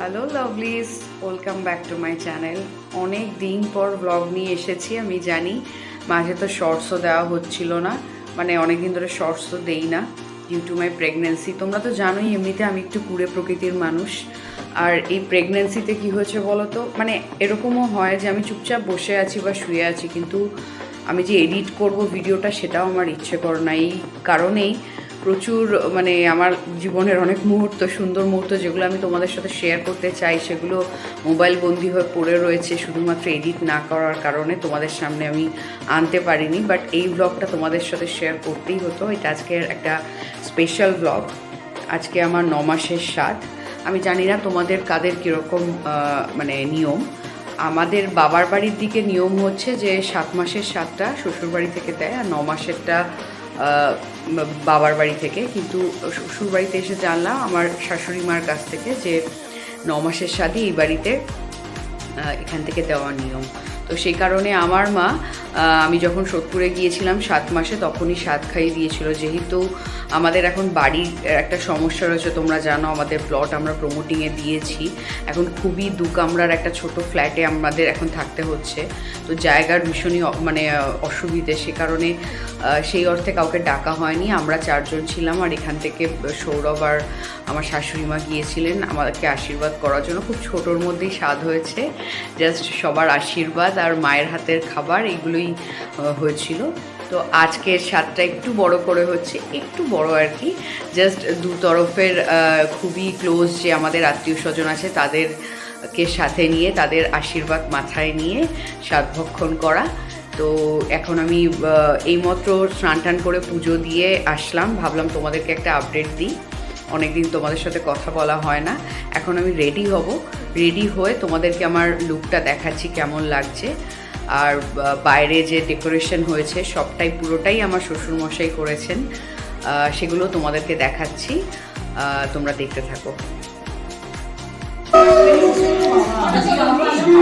Hello lovelies welcome back to my channel অনেক দিন পর ব্লগ নিয়ে এসেছি, আমি জানি। মাঝে তো শর্টসও দেওয়া হচ্ছিল না। মানে অনেক দিন ধরে শর্টসও দেই না ডিউ টু মাই প্রেগনেন্সি তোমরা তো জানোই, এমনিতে আমি একটু কুড়ে প্রকৃতির মানুষ। আর এই প্রেগনেন্সিতে কি হয়েছে বলো তো মানে এরকমও হয় যে আমি চুপচাপ বসে আছি বা শুয়ে আছি, কিন্তু আমি যে এডিট করব ভিডিওটা সেটাও আমার ইচ্ছে করে না এই কারণেই প্রচুর মানে আমার জীবনের অনেক মুহূর্ত, সুন্দর মুহূর্ত যেগুলো আমি তোমাদের সাথে শেয়ার করতে চাই, সেগুলো মোবাইল বন্দি হয়ে পড়ে রয়েছে, শুধুমাত্র এডিট না করার কারণে তোমাদের সামনে আমি আনতে পারিনি বাট এই ব্লগটা তোমাদের সাথে শেয়ার করতেই হতো। এটা আজকের একটা স্পেশাল ব্লগ আজকে আমার ন মাসের স্বাদ আমি জানি না তোমাদের কাদের কীরকম মানে নিয়ম। আমাদের বাবার বাড়ির দিকে নিয়ম হচ্ছে যে সাত মাসের সাতটা শ্বশুরবাড়ি থেকে দেয়, আর ন মাসেরটা বাবার বাড়ি থেকে। কিন্তু শ্বশুর বাড়িতে এসে জানলাম আমার শাশুড়ি মার কাছ থেকে যে ন মাসের সাথে এই বাড়িতে এখান থেকে দেওয়ার নিয়ম। তো সেই কারণে আমার মা আমি যখন সোদপুরে গিয়েছিলাম সাত মাসে, তখনই সাত খাইয়ে দিয়েছিল। যেহেতু আমাদের এখন বাড়ির একটা সমস্যা রয়েছে, তোমরা জানো, আমাদের প্লট আমরা প্রমোটিংয়ে দিয়েছি। এখন খুবই দু কামরার একটা ছোট ফ্ল্যাটে আমাদের এখন থাকতে হচ্ছে। তো জায়গার ভীষণই মানে অসুবিধে। সে কারণে সেই অর্থে কাউকে ডাকা হয়নি। আমরা চারজন ছিলাম আর এখান থেকে সৌরভ আর আমার শাশুড়ি মা গিয়েছিলেন। আমাদেরকে আশীর্বাদ করার জন্য। খুব ছোটোর মধ্যেই স্বাদ হয়েছে। জাস্ট সবার আশীর্বাদ আর মায়ের হাতের খাবার, এগুলোই হয়েছিল। তো আজকের স্বাদটা একটু বড় করে হচ্ছে, একটু বড় আর কি। জাস্ট দু তরফের খুবই ক্লোজ যে আমাদের আত্মীয় স্বজন আছে, তাদেরকে সাথে নিয়ে, তাদের আশীর্বাদ মাথায় নিয়ে স্বাদ ভক্ষণ করা। তো এখন আমি এইমাত্র স্নান টান করে পুজো দিয়ে আসলাম। ভাবলাম তোমাদেরকে একটা আপডেট দিই। অনেকদিন তোমাদের সাথে কথা বলা হয় না। এখন আমি রেডি হব। রেডি হয়ে তোমাদেরকে আমার লুকটা দেখাচ্ছি কেমন লাগছে। আর বাইরে যে ডেকোরেশন হয়েছে সবটাই পুরোটাই আমার শ্বশুরমশাই করেছেন। সেগুলো তোমাদেরকে দেখাচ্ছি। তোমরা দেখতে থাকো।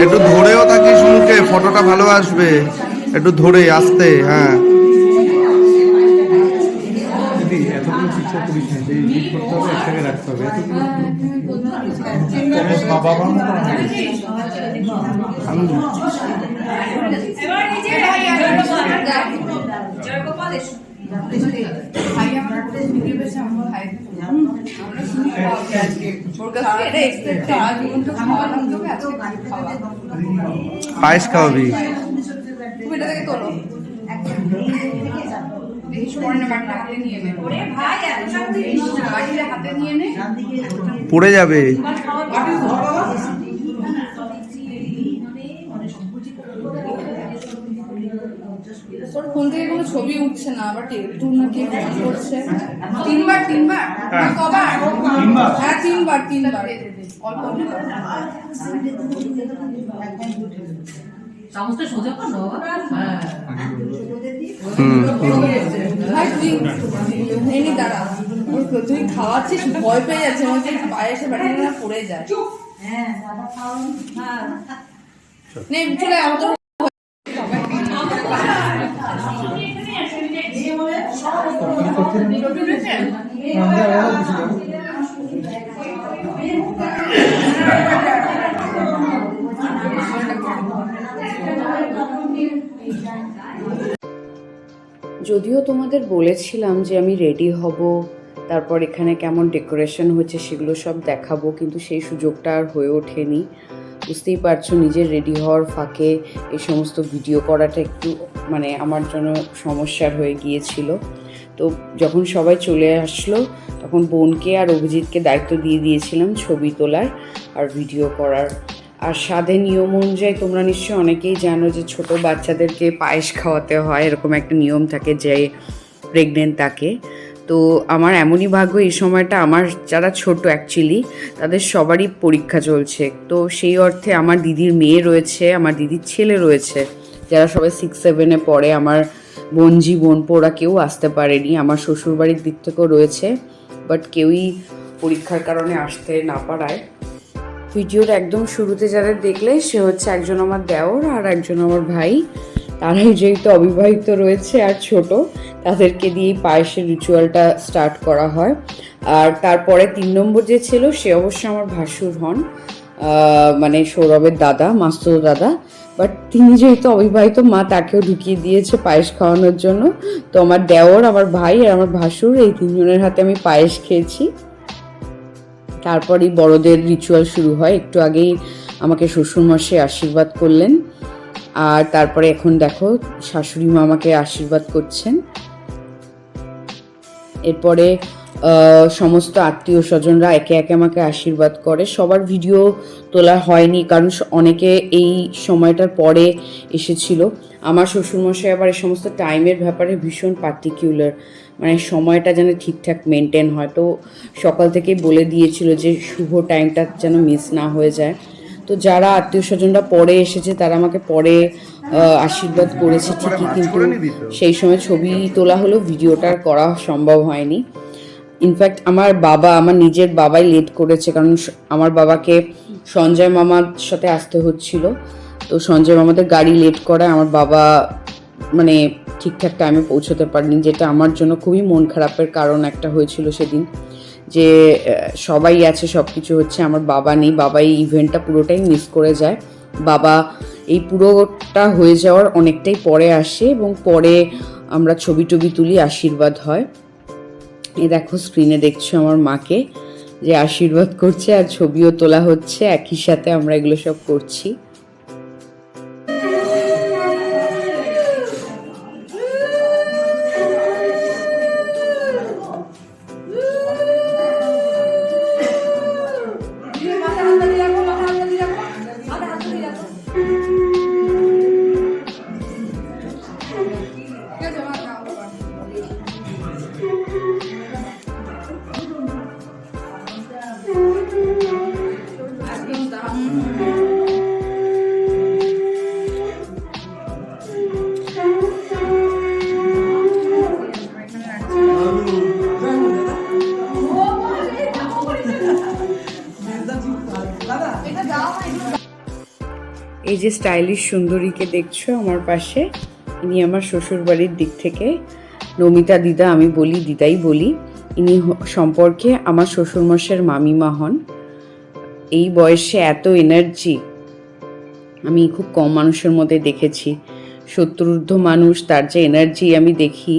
একটু ধরেও থাকিস মুখে ফটোটা ভালো আসবে। একটু ধরে আসতে হ্যাঁ। আমি পায়েস খাওয়াবি। পড়ে যাবে। ওর ফোন থেকে কোনো ছবি উঠছে না আবার একটু নাকি ফোন করছে। তিনবার তিনবার? না কবার? হ্যাঁ তিনবার তিনবার। অল্প চামচটা সোজা কর হ্যাঁ। তুই এনে দাঁড়া। তুই খাওয়াচ্ছিস ভয় পেয়ে যাচ্ছে মনে পায়ে এসে বাড়ি পড়ে যায়। নে চলে আমার যদিও তোমাদের বলেছিলাম যে আমি রেডি হব, তারপর এখানে কেমন ডেকোরেশন হচ্ছে সেগুলো সব দেখাবো, কিন্তু সেই সুযোগটা আর হয়ে ওঠেনি। বুঝতেই পারছ, নিজের রেডি হওয়ার ফাঁকে এই সমস্ত ভিডিও করাটা একটু মানে আমার জন্য সমস্যার হয়ে গিয়েছিল। তো যখন সবাই চলে আসলো, তখন বোনকে আর অভিজিৎকে দায়িত্ব দিয়ে দিয়েছিলাম ছবি তোলার আর ভিডিও করার। আর স্বাদে নিয়ম অনুযায়ী তোমরা নিশ্চয়ই অনেকেই জানো যে ছোট বাচ্চাদেরকে পায়েস খাওয়াতে হয়, এরকম একটা নিয়ম থাকে যে প্রেগনেন্ট তাকে। তো আমার এমনই ভাগ্য এই সময়টা আমার যারা ছোট অ্যাকচুয়ালি তাদের সবারই পরীক্ষা চলছে। তো সেই অর্থে আমার দিদির মেয়ে রয়েছে, আমার দিদির ছেলে রয়েছে। যারা সবাই সিক্স সেভেনে পড়ে, আমার বোনজি বোনপো ওরা কেউ আসতে পারেনি, আমার শ্বশুরবাড়ির দিক থেকেও রয়েছে। বাট কেউই পরীক্ষার কারণে আসতে না পারায়। ভিডিওর একদম শুরুতে যাদের দেখলে, সে হচ্ছে একজন আমার দেওর আর একজন আমার ভাই। তারাই যেহেতু অবিবাহিত রয়েছে আর ছোট, তাদেরকে দিয়েই পায়েসের রিচুয়ালটা স্টার্ট করা হয়। আর তারপরে তিন নম্বর যে ছিল, সে অবশ্য আমার ভাসুর হন মানে সৌরভের দাদা, মাস্তুর দাদা। বাট তিনি যেহেতু অবিবাহিত, মা তাকেও ঢুকিয়ে দিয়েছে পায়েস খাওয়ানোর জন্য। তো আমার দেওর, আমার ভাই আর আমার ভাসুর, এই তিনজনের হাতে আমি পায়েস খেয়েছি। তারপরই বড়দের রিচুয়াল শুরু হয়। একটু আগেই আমাকে শ্বশুরমশাই আশীর্বাদ করলেন। আর তারপরে এখন দেখো, শাশুড়ি মা আমাকে আশীর্বাদ করছেন। এরপরে সমস্ত আত্মীয় স্বজনরা একে একে আমাকে আশীর্বাদ করে। সবার ভিডিও তোলা হয়নি, কারণ অনেকে এই সময়টার পরে এসেছিল। আমার শ্বশুরমশাই আবার এই সমস্ত টাইমের ব্যাপারে ভীষণ পার্টিকুলার মানে সময়টা যেন ঠিকঠাক মেনটেন হয়। তো সকাল থেকেই বলে দিয়েছিল যে, শুভ টাইমটা যেন মিস না হয়ে যায়। তো যারা আত্মীয় স্বজনরা পরে এসেছে তারা আমাকে পরে আশীর্বাদ করেছে ঠিকই কিন্তু সেই সময় ছবি তোলা হলো ভিডিওটা করা সম্ভব হয়নি। ইনফ্যাক্ট আমার বাবা আমার নিজের বাবাই লেট করেছে কারণ আমার বাবাকে সঞ্জয় মামার সাথে আসতে হচ্ছিল। তো সঞ্জয় মামাদের গাড়ি লেট করায় আমার বাবা মানে ঠিকঠাক টাইমে পৌঁছতে পারেনি যেটা আমার জন্য খুবই মন খারাপের কারণ একটা হয়েছিল সেদিন। যে সবাই আছে সব কিছু হচ্ছে, আমার বাবা নেই বাবা এই ইভেন্টটা পুরোটাই মিস করে যায়। বাবা এই পুরোটা হয়ে যাওয়ার অনেকটাই পরে আসে এবং পরে আমরা ছবি টবি তুলি, আশীর্বাদ হয়। এই দেখো স্ক্রিনে দেখছ আমার মাকে যে আশীর্বাদ করছে আর ছবিও তোলা হচ্ছে, একই সাথে আমরা এগুলো সব করছি। এই যে স্টাইলিশ সুন্দরীকে দেখছ আমার পাশে, ইনি আমার শ্বশুর বাড়ির দিক থেকে। নমিতা দিদা, আমি বলি, দিদাই বলি, ইনি সম্পর্কে আমার শ্বশুরমশাইয়ের মামিমা হন। এই বয়সে এত এনার্জি আমি খুব কম মানুষের মধ্যে দেখেছি। সত্তরূর্ধ মানুষ, তার যে এনার্জি আমি দেখি,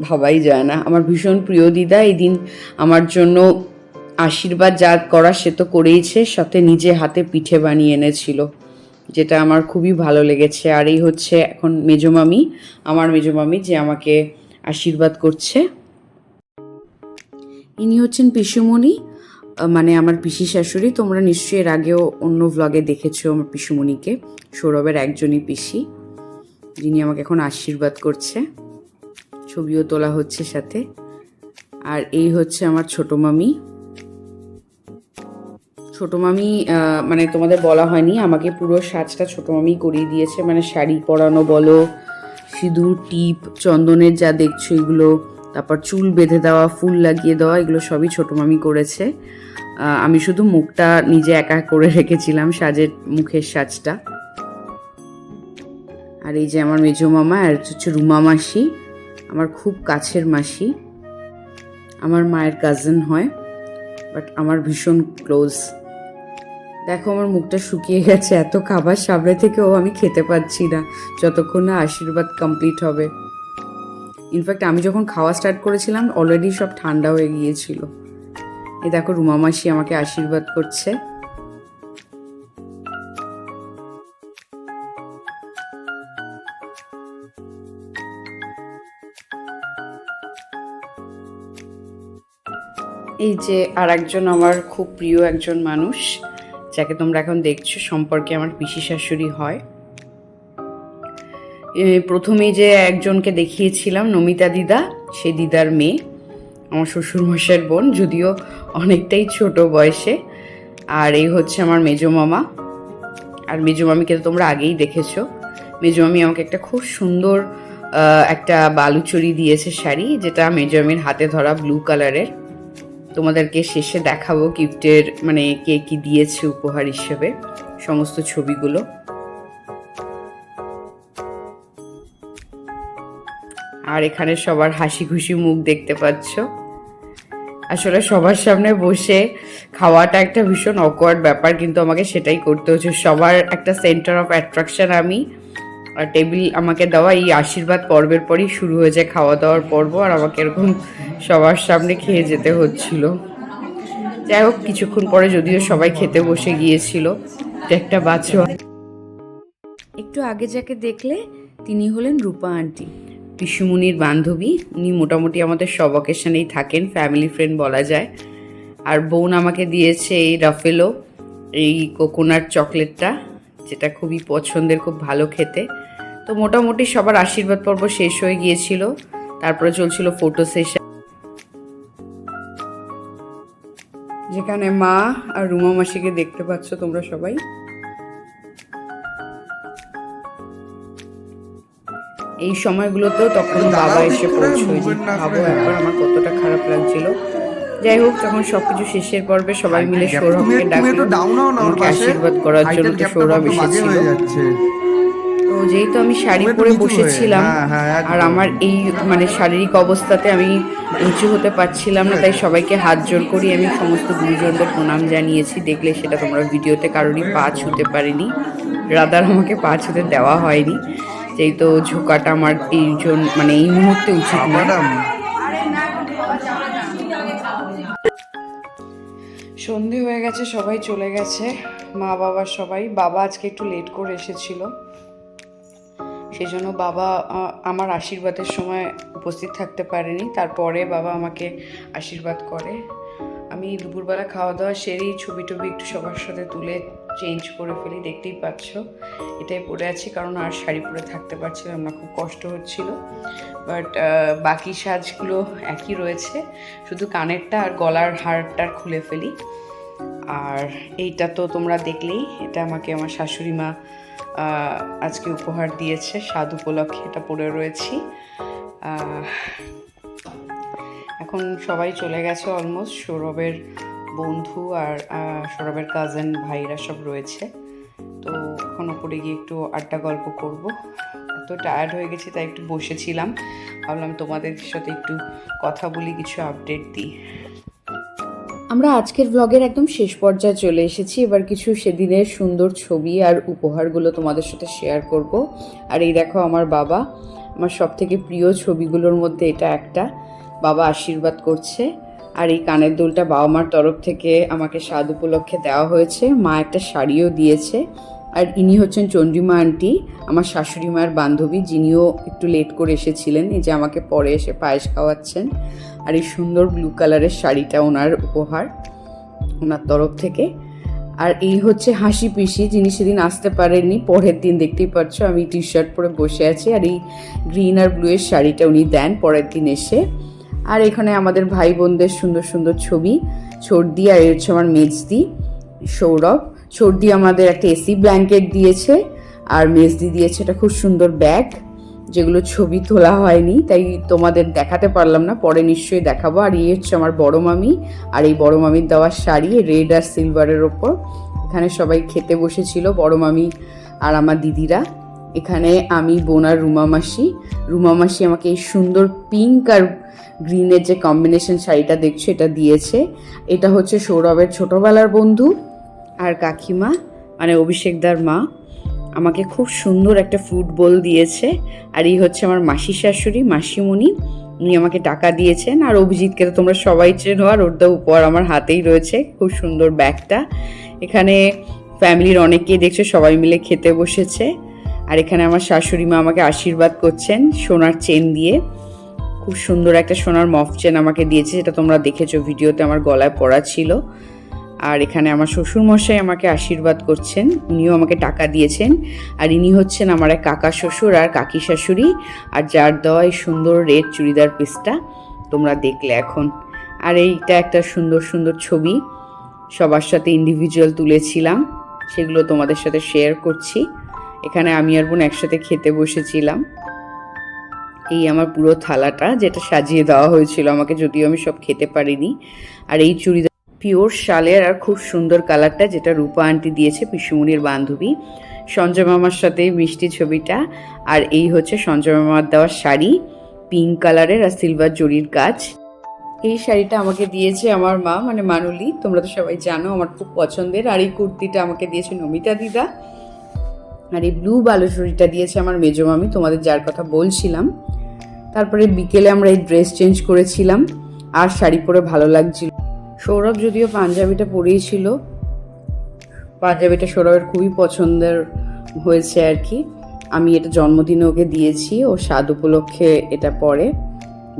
ভাবাই যায় না। আমার ভীষণ প্রিয় দিদা, এই দিন আমার জন্য আশীর্বাদ যা করা সে তো করেইছে, সাথে নিজে হাতে পিঠে বানিয়ে এনেছিল। যেটা আমার খুবই ভালো লেগেছে। আর এই হচ্ছে এখন মেজমামি, আমার মেজমামি যে আমাকে আশীর্বাদ করছে। ইনি হচ্ছেন পিসুমণি মানে আমার পিসি শাশুড়ি। তোমরা নিশ্চয়ই এর আগেও অন্য ব্লগে দেখেছ আমার পিসুমণিকে, সৌরভের একজনই পিসি, যিনি আমাকে এখন আশীর্বাদ করছে। ছবিও তোলা হচ্ছে সাথে। আর এই হচ্ছে আমার ছোট মামি। ছোট মামি মানে তোমাদের বলা হয়নি, আমাকে পুরো সাজটা ছোট মামি করিয়ে দিয়েছে মানে শাড়ি পরানো বলো, সিঁদুর, টিপ, চন্দনের যা দেখছ এগুলো, তারপর চুল বেঁধে দেওয়া, ফুল লাগিয়ে দেওয়া, এগুলো সবই ছোট মামি করেছে। আমি শুধু মুখটা নিজে একা করে রেখেছিলাম, সাজের, মুখের সাজটা। আর এই যে আমার মেজো মামা, আর হচ্ছে রুমা মাসি, আমার খুব কাছের মাসি, আমার মায়ের কাজিন হয় বাট আমার ভীষণ ক্লোজ দেখো, আমার মুখটা শুকিয়ে গেছে। এত খাবার সামনে থেকেও আমি খেতে পাচ্ছি না। যতক্ষণ না আশীর্বাদ কমপ্লিট হবে। ইনফ্যাক্ট আমি যখন খাওয়া স্টার্ট করেছিলাম অলরেডি সব ঠান্ডা হয়ে গিয়েছিল। এই দেখো, রুমা মাসি আমাকে আশীর্বাদ করছে। এই যে আর একজন আমার খুব প্রিয় একজন মানুষ। যাকে তোমরা এখন দেখছ সম্পর্কে আমার পিসি শাশুড়ি হয়। প্রথমে যে একজনকে দেখিয়েছিলাম, নমিতা দিদা, সে দিদার মেয়ে, আমার শ্বশুরমশাইয়ের বোন, যদিও অনেকটাই ছোট বয়সে। আর এই হচ্ছে আমার মেজো মামা। আর মেজো মামিকে তো তোমরা আগেই দেখেছ। মেজো মামি আমাকে একটা খুব সুন্দর একটা বালুচরি দিয়েছে শাড়ি, যেটা মেজো মামির হাতে ধরা ব্লু কালারের তোমাদেরকে শেষে দেখাবো গিফটের মানে কে কি দিয়েছে উপহার হিসেবে, সমস্ত ছবিগুলো। আর এখানে সবার হাসি খুশি মুখ দেখতে পাচ্ছ। আসলে সবার সামনে বসে খাওয়াটা একটা ভীষণ অকওয়ার্ড ব্যাপার, কিন্তু আমাকে সেটাই করতে হচ্ছে। সবার একটা সেন্টার অফ অ্যাট্রাকশন আমি টেবিল আমাকে দেওয়া এই আশীর্বাদ পর্বের পরই শুরু হয়েছে খাওয়া দাওয়ার পর্ব আর আমাকে এরকম সবার সামনে খেয়ে যেতে হচ্ছিল। যাই হোক কিছুক্ষণ পরে যদিও সবাই খেতে বসে গিয়েছিল একটা বাচ্চা একটু আগে যাকে দেখলে তিনি হলেন রূপা আন্টি। পিসুমুনির বান্ধবী উনি মোটামুটি আমাদের সব অকেশনেই থাকেন ফ্যামিলি ফ্রেন্ড বলা যায়। আর বোন আমাকে দিয়েছে এই রাফেলো এই কোকোনাট চকলেটটা যেটা খুবই পছন্দের, খুব ভালো খেতে। তো মোটামুটি সবার আশীর্বাদ পর্ব শেষ হয়ে গিয়েছিল। তারপরে চলছিল ফটো সেশন যেখানে মা আর রুমা মাসিকে দেখতে পাচ্ছ তোমরা সবাই। এই সময়গুলোতেও তখন বাবা এসে পৌঁছয়নি। ভাবো একবার আমার কতটা খারাপ লাগছিল। যাই হোক যখন সবকিছু শেষের পর্বে সবাই মিলে সৌরভকে ডাকলো আমাকে আশীর্বাদ করার জন্য তো সৌরভ এসেছিল। তো যেহেতু আমি শাড়ি পরে বসেছিলাম হ্যাঁ, হ্যাঁ, আর আমার এই মানে শারীরিক অবস্থাতে আমি উঁচু হতে পারছিলাম না তাই সবাইকে হাত জোর করি আমি সমস্ত গুরুজনদের প্রণাম জানিয়েছি। দেখলে সেটা তোমরা ভিডিওতে কারোরই পা ছুতে পারিনি। রাদার আমাকে পা ছুতে দেওয়া হয়নি। যেহেতু ঝোঁকাটা আমার এই জন মানে এই মুহূর্তে উচিত না সন্ধে হয়ে গেছে, সবাই চলে গেছে। মা, বাবা সবাই। বাবা আজকে একটু লেট করে এসেছিল। সেই জন্য বাবা আমার আশীর্বাদের সময় উপস্থিত থাকতে পারেনি। তারপরে বাবা আমাকে আশীর্বাদ করে। আমি দুপুরবেলা খাওয়া দাওয়া সেরেই ছবি টবি একটু সবার সাথে তুলে চেঞ্জ করে ফেলি, দেখতেই পাচ্ছ। এটাই পরে আছি, কারণ আর শাড়ি পরে থাকতে পারছিলাম না, খুব কষ্ট হচ্ছিল। বাট বাকি সাজগুলো একই রয়েছে। শুধু কানেরটা আর গলার হারটা খুলে ফেলি। আর এইটা তো তোমরা দেখলেই, এটা আমাকে আমার শাশুড়ি মা আজকে উপহার দিয়েছে, স্বাদ উপলক্ষে এটা পরে রয়েছি। এখন সবাই চলে গেছে অলমোস্ট সৌরভের বন্ধু আর সৌরভের কাজেন ভাইরা সব রয়েছে। তো এখন ওপরে গিয়ে একটু আড্ডা গল্প করব। এত টায়ার্ড হয়ে গেছি, তাই একটু বসেছিলাম। ভাবলাম তোমাদের সাথে একটু কথা বলি, কিছু আপডেট দিই। আমরা আজকের ব্লগের একদম শেষ পর্যায়ে চলে এসেছি। এবার কিছু সেদিনের সুন্দর ছবি আর উপহারগুলো তোমাদের সাথে শেয়ার করব। আর এই দেখো আমার বাবা, আমার সব থেকে প্রিয় ছবিগুলোর মধ্যে এটা একটা। বাবা আশীর্বাদ করছে। আর এই কানের দুলটা বাবা মার তরফ থেকে আমাকে স্বাদ উপলক্ষে দেওয়া হয়েছে। মা একটা শাড়িও দিয়েছে। আর ইনি হচ্ছেন চন্দ্রিমা আন্টি, আমার শাশুড়ি মায়ের বান্ধবী, যিনিও একটু লেট করে এসেছিলেন। এই যে আমাকে পরে এসে পায়েস খাওয়াচ্ছেন। আর এই সুন্দর ব্লু কালারের শাড়িটা ওনার উপহার, ওনার তরফ থেকে। আর এই হচ্ছে হাসি পিসি যিনি সেদিন আসতে পারেননি, পরের দিন দেখতেই পাচ্ছ আমি টি শার্ট পরে বসে আছি। আর এই গ্রিন আর ব্লু এর শাড়িটা উনি দেন পরের দিন এসে। আর এখানে আমাদের ভাই বোনদের সুন্দর সুন্দর ছবি সর্দি আর এই হচ্ছে আমার মেজদি, সৌরভ। সর্দি আমাদের একটা এসি ব্ল্যাঙ্কেট দিয়েছে, আর মেজদি দিয়েছে একটা খুব সুন্দর ব্যাগ যেগুলো ছবি তোলা হয়নি, তাই তোমাদের দেখাতে পারলাম না। পরে নিশ্চয়ই দেখাবো। আর এই হচ্ছে আমার বড় মামি। আর এই বড় মামির দেওয়া শাড়ি, রেড আর সিলভারের ওপর। এখানে সবাই খেতে বসেছিল, বড় মামি আর আমার দিদিরা। এখানে আমি, বোন আর রুমা মাসি। রুমা মাসি আমাকে এই সুন্দর পিঙ্ক আর গ্রিনের যে কম্বিনেশন শাড়িটা দেখছ, এটা দিয়েছে। এটা হচ্ছে সৌরভের ছোটোবেলার বন্ধু আর কাকিমা মানে অভিষেকদার মা। আমাকে খুব সুন্দর একটা ফ্রুট বোল দিয়েছে। আর এই হচ্ছে আমার মাসি শাশুড়ি, মাসিমণি। উনি আমাকে টাকা দিয়েছেন। আর অভিজিৎকে তো তোমরা সবাই চেনো, আর ওর দেওয়া উপহার আমার হাতেই রয়েছে। খুব সুন্দর ব্যাগটা। এখানে ফ্যামিলির অনেকেই দেখছ, সবাই মিলে খেতে বসেছে। আর এখানে আমার শাশুড়ি মা আমাকে আশীর্বাদ করছেন সোনার চেন দিয়ে। খুব সুন্দর একটা সোনার মফ চেন আমাকে দিয়েছে, যেটা তোমরা দেখেছ, ভিডিওতে আমার গলায় পড়া ছিল। আর এখানে আমার শ্বশুর মশাই আমাকে আশীর্বাদ করছেন। উনিও আমাকে টাকা দিয়েছেন। আর ইনি হচ্ছেন আমার এক কাকা শ্বশুর আর কাকি শাশুড়ি। আর যার দেওয়া এই সুন্দর রেড চুড়িদার পিসটা তোমরা দেখলে এখন। আর এইটা একটা সুন্দর সুন্দর ছবি। সবার সাথে ইন্ডিভিজুয়াল তুলেছিলাম। সেগুলো তোমাদের সাথে শেয়ার করছি। এখানে আমি আর বোন একসাথে খেতে বসেছিলাম। এই আমার পুরো থালাটা যেটা সাজিয়ে দেওয়া হয়েছিল আমাকে যদিও আমি সব খেতে পারিনি। আর এই চুড়িদার পিওর শালের আর খুব সুন্দর কালারটা যেটা রূপা আন্টি দিয়েছে পিসুমনির বান্ধবী। সঞ্জয় মামার সাথে মিষ্টি ছবিটা। আর এই হচ্ছে সঞ্জয় মামার দেওয়া শাড়ি, পিঙ্ক কালারের আর সিলভার জরির কাজ। এই শাড়িটা আমাকে দিয়েছে আমার মা মানে মানুলি, তোমরা তো সবাই জানো আমার খুব পছন্দের। আর এই কুর্তিটা আমাকে দিয়েছে নমিতা দিদা। আর এই ব্লু বালুচুরিটা দিয়েছে আমার মেজো মামি, তোমাদের যার কথা বলছিলাম। তারপরে বিকেলে আমরা এই ড্রেস চেঞ্জ করেছিলাম। আর শাড়ি পরে ভালো লাগছিল সৌরভ যদিও পাঞ্জাবিটা পরেই ছিল, পাঞ্জাবিটা সৌরভের খুবই পছন্দের হয়েছে আর কি। আমি এটা জন্মদিনে ওকে দিয়েছি, ও স্বাদ উপলক্ষে এটা পরে।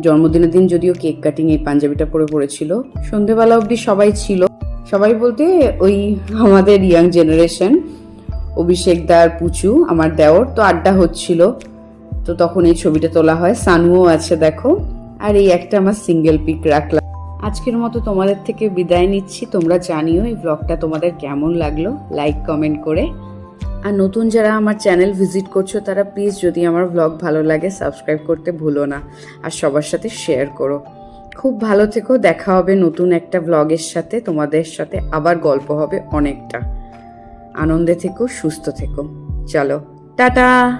জন্মদিনের দিন যদিও কেক কাটিং এই পাঞ্জাবিটা পরে পড়েছিল। সন্ধেবেলা অবধি সবাই ছিল। সবাই বলতে ওই আমাদের ইয়াং জেনারেশন, অভিষেক দার পুচু, আমার দেওর, তো আড্ডা হচ্ছিল। তো তখন এই ছবিটা তোলা হয়। সানুও আছে, দেখো। আর এই একটা আমার সিঙ্গেল পিক রাখলাম। আজকের মতো তোমাদের থেকে বিদায় নিচ্ছি। তোমরা জানিও এই ব্লগটা তোমাদের কেমন লাগল। লাইক কমেন্ট করে। আর নতুন যারা আমার চ্যানেল ভিজিট করছ, তারা প্লিজ যদি আমার ব্লগ ভালো লাগে সাবস্ক্রাইব করতে ভুলো না। আর সবার সাথে শেয়ার করো। খুব ভালো থেকো। দেখা হবে নতুন একটা ব্লগের সাথে। তোমাদের সাথে আবার গল্প হবে অনেকটা। আনন্দে থেকো, সুস্থ থেকো। চলো, টাটা!